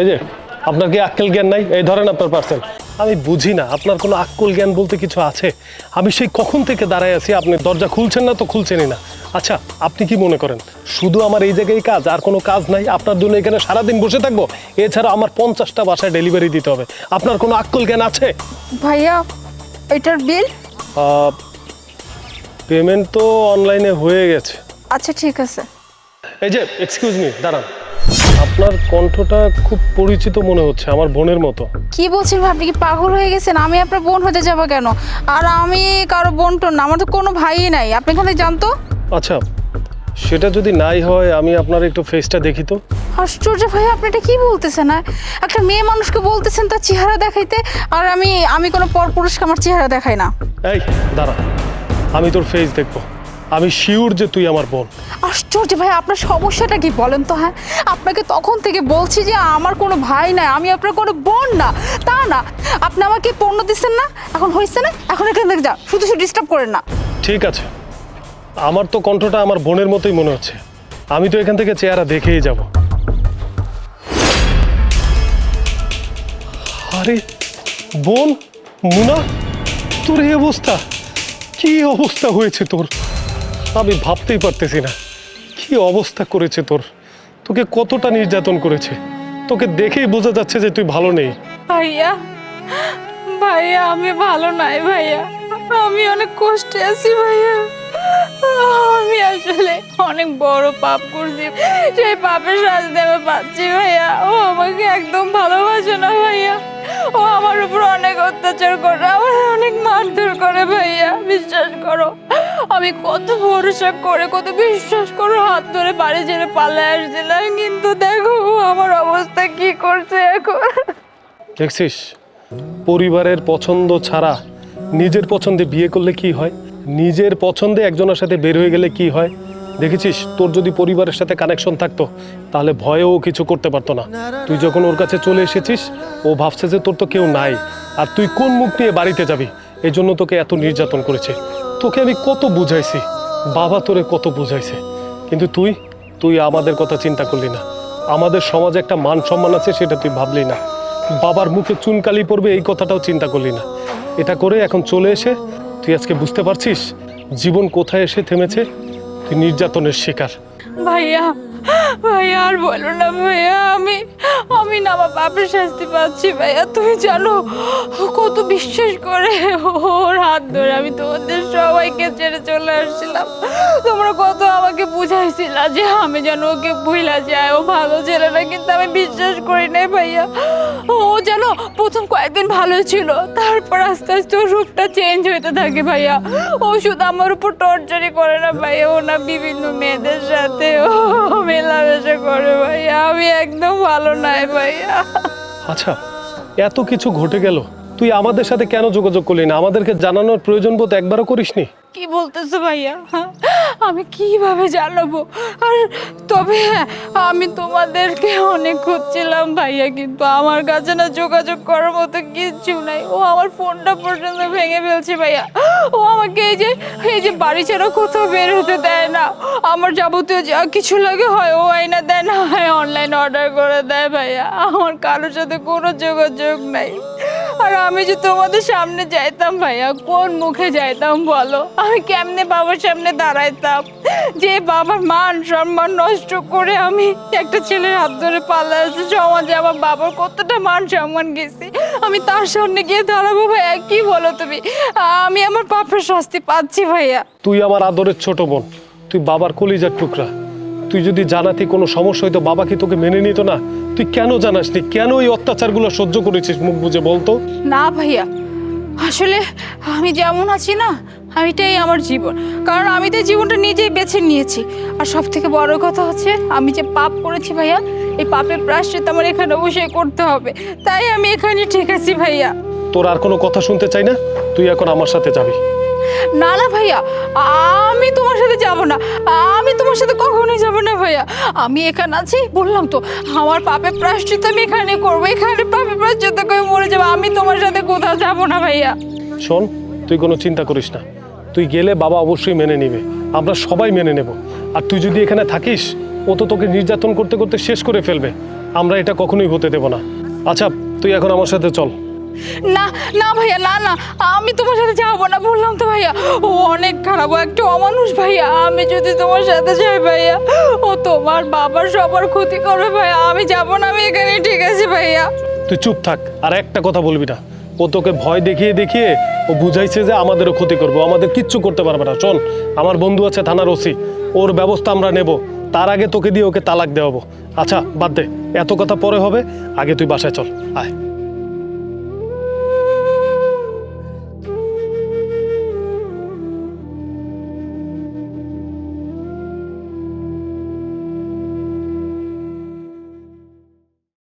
এই যে আপনার কি আক্কেল জ্ঞান নাই? এই ধরেন আপনার পার্সেল আমি বুঝি না আপনার কোনো আক্কল জ্ঞান বলতে কিছু আছে? আমি সেই কখন থেকে দাঁড়ায় আছি আপনি দরজা খুলছেন না তো খুলছেনই না। আচ্ছা আপনি কি মনে করেন? শুধু আমার এই জায়গায় কাজ আর কোনো কাজ নাই? আপনার জন্য এখানে সারাদিন বসে থাকব? এছাড়া আমার পঞ্চাশটা বাসায় ডেলিভারি দিতে হবে। আপনার কোনো আক্কল জ্ঞান আছে? ভাইয়া এটার বিল পেমেন্ট তো অনলাইনে হয়ে গেছে। আচ্ছা ঠিক আছে। এই যে এক্সকিউজ মি দাঁড়ান। আপনার কণ্ঠটা খুব পরিচিত মনে হচ্ছে আমার বোনের মতো। কি বলছেন ভাই? আপনি কি পাগল হয়ে গেছেন? আমি আপনার বোন হতে যাব কেন? আর আমি কারও বোন টোন না আমার তো কোনো ভাইই নাই। আপনি এখানে জানতো আচ্ছা সেটা যদি নাই হয় আমি আপনার একটু ফেসটা দেখি তো। আশ্চর্য ভাই আপনি এটা কি বলতেছেন হ্যাঁ? একটা মেয়ে মানুষকে বলতেছেন তার চেহারা দেখাইতে আর আমি আমি কোনো পরপুরুষকে আমার চেহারা দেখাই না। এই দাঁড়া আমি তোর ফেস দেখব। আমি শিওর যে তুই আমার বোন। আশ্চর্য ভাই আপনার সমস্যাটা কি বলেন তো হ্যাঁ? আপনাকে তখন থেকে বলছি যে আমার কোনো ভাই নাই আমি আপনার কোনো বোন না। তা না আপনি আমাকে পণ্য দিচ্ছেন না এখন হয়েছে না এখন এখান থেকে যা শুধু শুধু ডিস্টার্ব করেন না। ঠিক আছে আমার তো কণ্ঠটা আমার বোনের মতোই মনে হচ্ছে। আমি তো এখান থেকে চেহারা দেখেই যাব। আরে বোন মুনা তোর এই অবস্থা কি অবস্থা হয়েছে তোর? আমি ভাবতেই পারতেছি না। কি অবস্থা করেছে তোর? তোকে কতটা নির্যাতন করেছে? তোকে দেখেই বোঝা যাচ্ছে যে তুই ভালো নেই। ভাইয়া ভাইয়া, আমি ভালো নাই ভাইয়া। আমি অনেক কষ্টে আছি ভাইয়া। আমি আসলে অনেক বড় পাপ করছি। সেই পাপের শাস্তি আমি পাচ্ছি ভাইয়া। ও আমাকে একদম ভালোবাসে না ভাইয়া। ও আমার উপর অনেক অত্যাচার করে আমার অনেক মারধর করে ভাইয়া। বিশ্বাস করো। আমি কত ভরসা করে, কত বিশ্বাস করে হাত ধরে বাড়ি ছেড়ে পালে আসছিলাম, কিন্তু দেখো আমার অবস্থা কি করছে এখন? দেখছিস? পরিবারের পছন্দ ছাড়া নিজের পছন্দে বিয়ে করলে কি হয়? নিজের পছন্দে একজনের সাথে বের হয়ে গেলে কি হয়? দেখেছিস? তোর যদি পরিবারের সাথে কানেকশন থাকতো, তাহলে ভয়েও কিছু করতে পারতো না। তুই যখন ওর কাছে চলে এসেছিস, ও ভাবছে যে তোর তো কেউ নাই। আর তুই কোন মুখ নিয়ে বাড়িতে যাবি? এই জন্য তোকে এত নির্যাতন করেছে। তোকে আমি কত বুঝাইছি? বাবা তোরে কত বুঝাইছে? কিন্তু তুই তুই আমাদের কথা চিন্তা করলি না। আমাদের সমাজে একটা মান সম্মান আছে, সেটা তুই ভাবলি না। বাবার মুখে চুনকালি পড়বে, এই কথাটাও চিন্তা করলি না। এটা করে এখন চলে এসে, তুই আজকে বুঝতে পারছিস জীবন কোথায় এসে থেমেছে? তুই নির্যাতনের শিকার। ভাইয়া ভাইয়া আর বলো না, ভাইয়া, আমি আমি না আমার বাপের শাস্তি পাচ্ছি ভাইয়া। তুমি জানো, কত বিশ্বাস করে ওর হাত ধরে আমি তোমাদের সবাইকে ছেড়ে চলে আসছিলাম। তোমরা কত আমাকে বুঝাইছিলা যে আমি যেন ওকে ভুলা যায় ও ভালো ছেলে না, কিন্তু আমি বিশ্বাস করি নাই ভাইয়া। ও জানো প্রথম কয়েকদিন ভালো ছিল, তারপর আস্তে আস্তে ওর রূপটা চেঞ্জ হইতে থাকে ভাইয়া। ও শুধু আমার উপর টর্চারই করে না ভাইয়া, ও না বিভিন্ন মেয়েদের সাথে ও মেলামেশা করে ভাইয়া। আমি একদম ভালো নাই ভাইয়া। আচ্ছা এত কিছু ঘটে গেল। তুই আমাদের সাথে কেন যোগাযোগ করলি না? আমাদেরকে জানানোর প্রয়োজন বোধ একবারও করিসনি? কি বলতেছো ভাইয়া? হ্যাঁ? আমি কীভাবে জানাব? আর তবে হ্যাঁ, আমি তোমাদেরকে অনেক খুঁজছিলাম ভাইয়া কিন্তু আমার কাছে না যোগাযোগ করার মতো কিচ্ছু নাই। ও আমার ফোনটা পর্যন্ত ভেঙে ফেলছে ভাইয়া। ও আমাকে এই যে এই যে বাড়ি ছাড়া কোথাও বের হতে দেয় না। আমার যাবতীয় যা কিছু লাগে হয় ও আইনা দেয় না হয় অনলাইন অর্ডার করে দেয় ভাইয়া। আমার কারোর সাথে কোনো যোগাযোগ নাই। আর আমি যে তোমাদের সামনে যাইতাম ভাইয়া, কোন মুখে যাইতাম বলো? আমি কেমনে বাবার সামনে দাঁড়াইতাম? যে বাবার মান সম্মান নষ্ট করে আমি একটা ছেলের হাত ধরে পাল্লাচ্ছি সমাজে আমার বাবার কতটা মান সম্মান গেছি, আমি তার সামনে গিয়ে দাঁড়াবো ভাইয়া, কি বলো তুমি? আমি আমার পাপের শাস্তি পাচ্ছি ভাইয়া। তুই আমার আদরের ছোট বোন, তুই বাবার কলিজার টুকরা। তুই যদি জানাতি কোনো সমস্যা হইতো বাবা কি তোকে মেনে নিত না তুই কেন জানাস জানাসনি? কেন এই অত্যাচারগুলো সহ্য করেছিস মুখ বুঝে বলতো না ভাইয়া আসলে আমি যেমন আছি না আমি এটাই আমার জীবন। কারণ আমি তো জীবনটা নিজেই বেছে নিয়েছি। আর সব থেকে বড় কথা হচ্ছে আমি যে পাপ করেছি ভাইয়া এই পাপের প্রাশ্চিত আমার এখানে অবশ্যই করতে হবে। তাই আমি এখানে ঠিক আছি ভাইয়া। তোর আর কোনো কথা শুনতে চাই না? তুই এখন আমার সাথে যাবি। না না ভাইয়া আমি তোমার সাথে যাব না, আমি তোমার সাথে কখনোই যাব না ভাইয়া। আমি এখানে আছি, বললাম তো, আমার পাপের প্রাশ্চিত আমি এখানে করব, এখানে পাপে প্রাশ্চিত করে মরে যাব, আমি তোমার সাথে কোথাও যাব না ভাইয়া। শোন, তুই কোনো চিন্তা করিস না, তুই গেলে বাবা অবশ্যই মেনে নেবে, আমরা সবাই মেনে নেব, আর তুই যদি এখানে থাকিস, ও তো তোকে নির্যাতন করতে করতে শেষ করে ফেলবে, আমরা এটা কখনোই হতে দেব না। আচ্ছা তুই এখন আমার সাথে চল। না না ভাইয়া, না না, আমি তোমার সাথে যাব না, বললাম তো ভাইয়া। ও অনেক খারাপ একটা অমানুষ ভাইয়া, আমি যদি তোমার সাথে যাই ভাইয়া, ও তোমার বাবার সবার ক্ষতি করবে ভাইয়া, আমি যাব না, আমি এখানে ঠিক আছে ভাইয়া। তুই চুপ থাক, আর একটা কথা বলবি না। ও তোকে ভয় দেখিয়ে দেখিয়ে ও বুঝাইছে যে আমাদেরও ক্ষতি করব আমাদের কিচ্ছু করতে পারবে না। চল, আমার বন্ধু আছে থানার ওসি, ওর ব্যবস্থা আমরা নেব, তার আগে তোকে দিয়ে ওকে তালাক দেওয়াবো আচ্ছা বাদ দে, এত কথা পরে হবে, আগে তুই বাসায় চল, আয়।